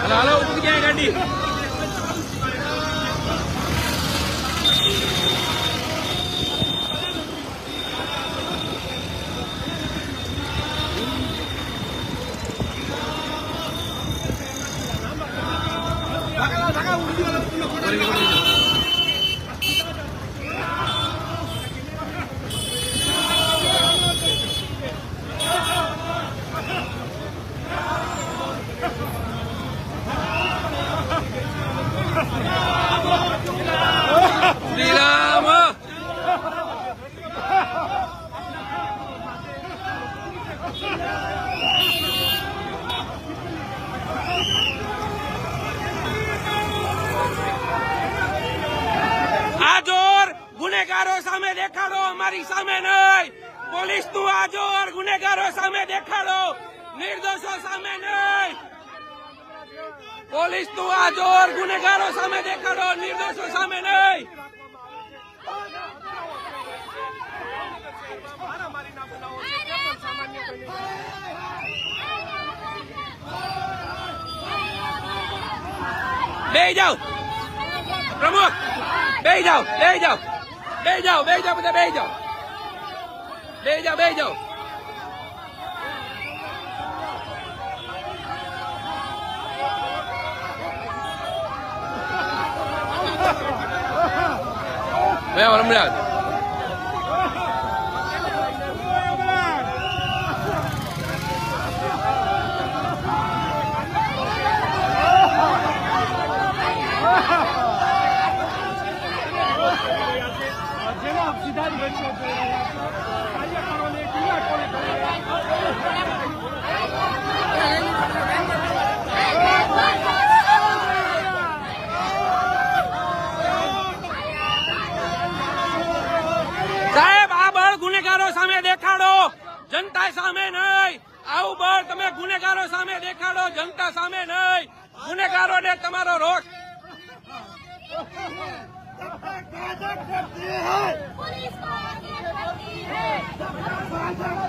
Halo, halo, untuk jalan ganti. Freedom! ગુનેગારો સામે દેખાડો, અમારી સામે નહીં. પોલીસનું આ જોર ગુનેગારો સામે દેખાડો. નિર્દોષો સામે નહીં. પોલીસનું આ જોર ગુનેગારો સામે દેખાડો, નિર્દોષો સામે નહીં. બે જાઓ. પ્રમુખ બે જાઓ બે જાઓ. બે જાઓ બે જાઓ બધા બે જાઓ બે જાઓ બે સાહેબ, આ બળ ગુનેગારો સામે દેખાડો. જનતા સામે નહીં. આવું બળ તમે ગુનેગારો સામે દેખાડો, જનતા સામે નહીં. ગુનેગારોને તમારો રોક पुलिस को आगे करती है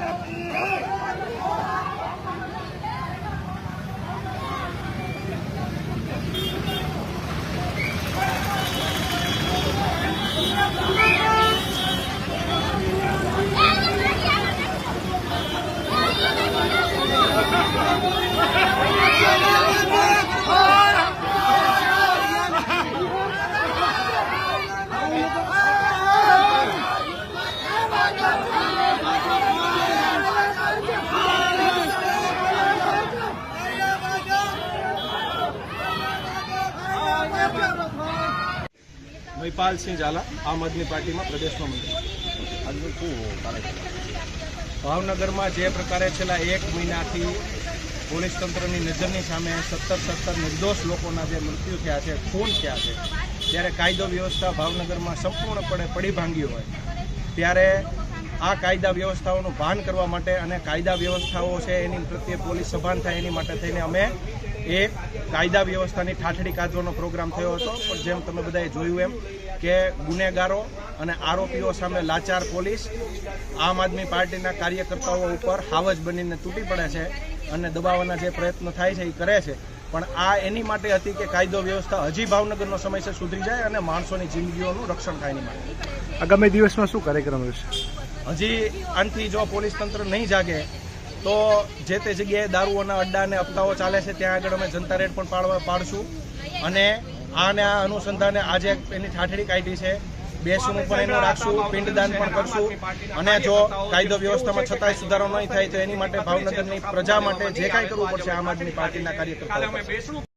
મહિપાલસિંહ ઝાલા આમ આદમી પાર્ટીમાં પ્રદેશનો મંત્રી. ભાવનગરમાં જે પ્રકારે છેલ્લા એક મહિનાથી પોલીસ તંત્રની નજરની સામે સત્તર સત્તર નિર્દોષ લોકોના જે મૃત્યુ થયા છે, ખૂન થયા છે, ત્યારે કાયદો વ્યવસ્થા ભાવનગરમાં સંપૂર્ણપણે પડી ભાંગી હોય. ત્યારે આ કાયદા વ્યવસ્થાઓનું ભાન કરવા માટે અને કાયદા વ્યવસ્થાઓ છે એની પ્રત્યે પોલીસ સભાન થાય એની માટે થઈને અમે એ કાયદા વ્યવસ્થાની ઠાઠડી કાઢવાનો પ્રોગ્રામ થયો હતો. પણ જેમ તમે બધાએ જોયું એમ કે ગુનેગારો અને આરોપીઓ સામે લાચાર પોલીસ આમ આદમી પાર્ટીના કાર્યકર્તાઓ ઉપર હાવજ બનીને તૂટી પડે છે અને દબાવવાના જે પ્રયત્નો થાય છે એ કરે છે. પણ આ એની માટે હતી કે કાયદો વ્યવસ્થા હજી ભાવનગરનો સમયસર સુધરી જાય અને માણસોની જિંદગીઓનું રક્ષણ થાય એની માટે. આગામી દિવસમાં શું કાર્યક્રમ રહેશે? હજી આનથી જો પોલીસ તંત્ર નહીં જાગે તો જે તે જગ્યાએ દારૂઓના અડ્ડા અને હપ્તાઓ ચાલે છે, ત્યાં આગળ અમે જનતા રેડ પણ પાડવા પાડશું. અને આને આ અનુસંધાને આજે એની ઠાઠડી કાઢી છે. બેસણું પણ એનું રાખશું, પિંડદાન પણ કરશું. અને જો કાયદો વ્યવસ્થામાં છતાંય સુધારો નહીં થાય, તો એની માટે ભાવનગરની પ્રજા માટે જે કાંઈ કરવું પડશે, આમ આદમી પાર્ટીના કાર્યકર્તાઓ.